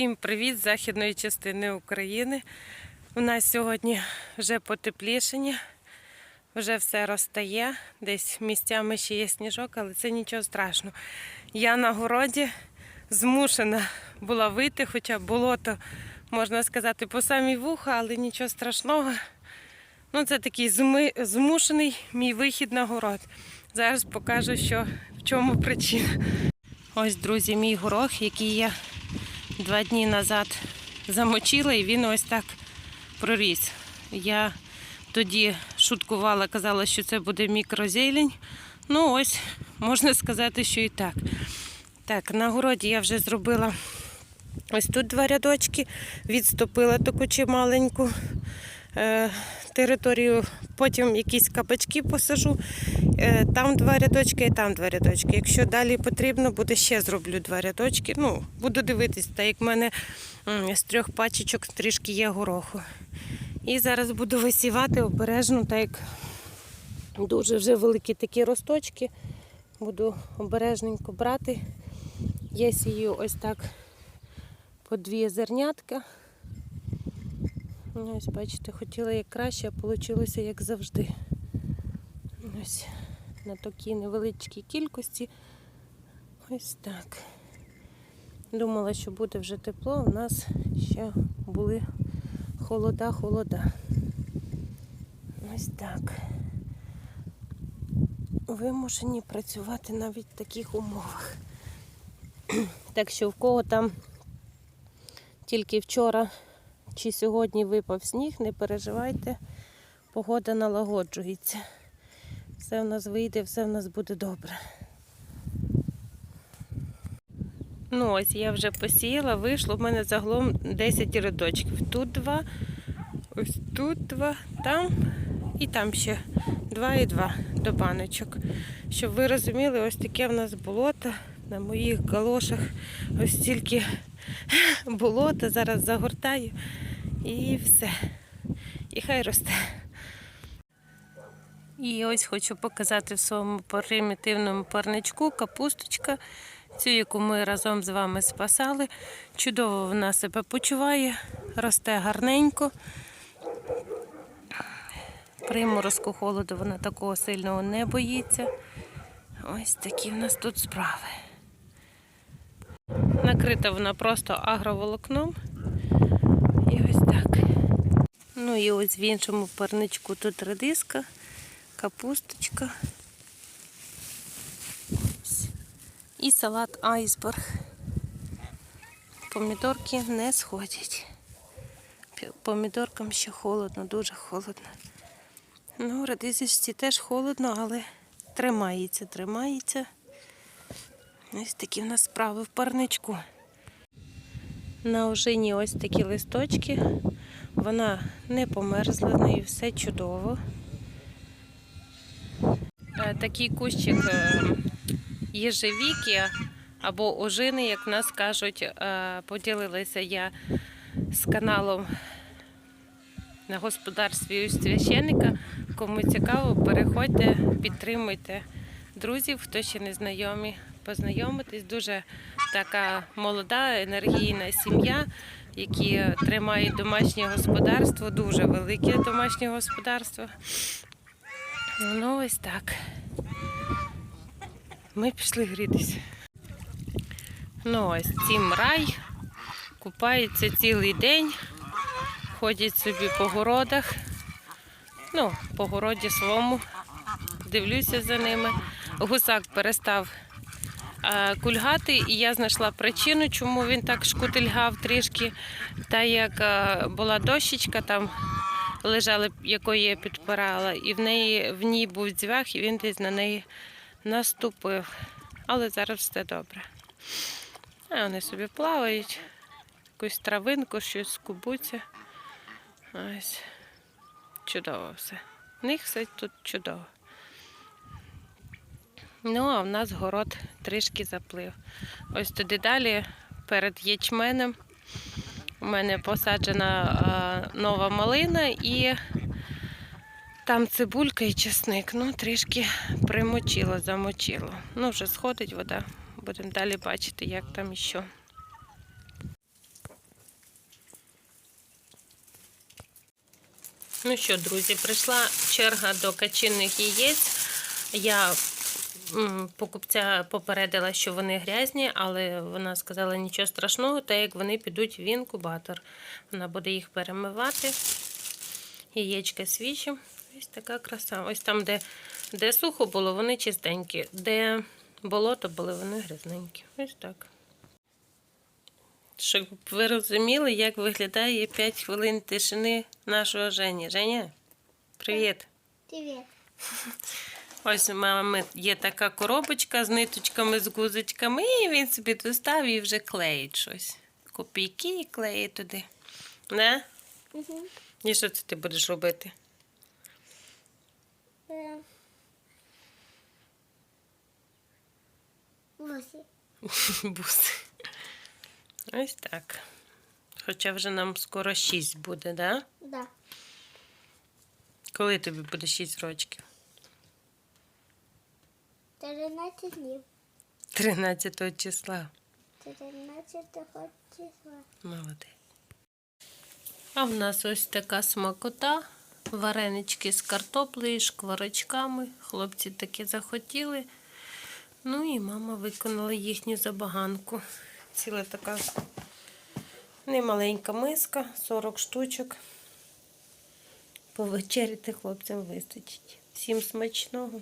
Всім привіт з західної частини України. У нас сьогодні вже потеплішення, вже все розтає. Десь місцями ще є сніжок, але це нічого страшного. Я на городі змушена була вийти, хоча болото, можна сказати, по самій вуха, але нічого страшного. Ну, це такий змушений мій вихід на город. Зараз покажу, що в чому причина. Ось, друзі, мій горох, який я два дні назад замочила, і він ось так проріс. Я тоді шуткувала, казала, що це буде мікрозелень. Ну, ось, можна сказати, що і так. Так, на городі я вже зробила ось тут два рядочки, відступила таку чималеньку територію, потім якісь кабачки посажу. Е, там два рядочки і там два рядочки. Якщо далі потрібно, буде ще зроблю два рядочки. Ну, буду дивитись, так як в мене з трьох пачечок трішки є гороху. І зараз буду висівати обережно, так як дуже вже великі такі росточки. Буду обережненько брати. Я сію ось так по дві зернятка. Ось, бачите, хотіла як краще, а вийшло як завжди. Ось на такій невеличкій кількості. Ось так. Думала, що буде вже тепло, у нас ще були холода-холода. Ось так. Вимушені працювати навіть в таких умовах. Так що в кого там тільки вчора чи сьогодні випав сніг, не переживайте, погода налагоджується. Все в нас вийде, все в нас буде добре. Ну ось я вже посіяла, вийшло в мене загалом 10 рядочків. Тут два, ось тут два, там і там ще два і два до баночок. Щоб ви розуміли, ось таке в нас болото на моїх галошах. Ось тільки болото, зараз загортаю і все. І хай росте. І ось хочу показати в своєму примітивному парничку капусточка, цю, яку ми разом з вами спасали. Чудово вона себе почуває, росте гарненько. Приморозку холоду вона такого сильного не боїться. Ось такі в нас тут справи. Накрита вона просто агроволокном. І ось так. Ну і ось в іншому парничку тут редиска, капусточка. І салат айсберг. Помідорки не сходять. Помідоркам ще холодно, дуже холодно. Ну, редисочці теж холодно, але тримається, тримається. Ось такі в нас справи в парничку. На ожині ось такі листочки. Вона не померзла, в неї все чудово. Е, Такий кущик е, єжевіки або ожини, як в нас кажуть, е, поділилася я з каналом на господарстві у священника. Кому цікаво, переходьте, підтримуйте друзів, хто ще не знайомі, познайомитись. Дуже така молода, енергійна сім'я, які тримають домашнє господарство, дуже велике домашнє господарство. Ну, ось так. Ми пішли грітися. Ну, ось цім рай, купаються цілий день, ходять собі по городах. Ну, по городі своєму. Дивлюся за ними. Гусак перестав кульгати, і я знайшла причину, чому він так шкутильгав трішки. Та як е, була дощечка, там лежала, якої я підпирала, і в неї в ній був дзвях, і він десь на неї наступив. Але зараз все добре. А вони собі плавають, якусь травинку, щось скубуться. Ось. Чудово все. В них все тут чудово. Ну, а в нас город трішки заплив. Ось туди далі, перед ячменем, у мене посаджена нова малина і там цибулька і чесник. Ну, трішки примочило, замочило. Ну, вже сходить вода. Будемо далі бачити, як там і що. Ну що, друзі, прийшла черга до качинних яєць. Я покупця попередила, що вони грязні, але вона сказала нічого страшного, так як вони підуть в інкубатор. Вона буде їх перемивати. Яєчка свіжі. Ось така краса. Ось там, де, де сухо було, вони чистенькі. Де болото були, вони грязненькі. Ось так. Щоб ви розуміли, як виглядає 5 хвилин тишини нашого Жені. Женя, привіт! Привет. Ось у мами є така коробочка з ниточками, з гузочками, і він собі достав і вже клеїть щось. Копійки і клеїть туди. Не? Угу. І що це ти будеш робити? Э. Восемь. Буси. Ось так. Хоча вже нам скоро 6 буде, да? Да. Коли тобі буде 6 років? 13 днів. 13 числа. 14 числа. Молодець. А в нас ось така смакота. Варенички з картоплею, шкварочками. Хлопці таки захотіли. Ну і мама виконала їхню забаганку. Ціла така немаленька миска, 40 штучок. Повечеряти хлопцям вистачить. Всім смачного.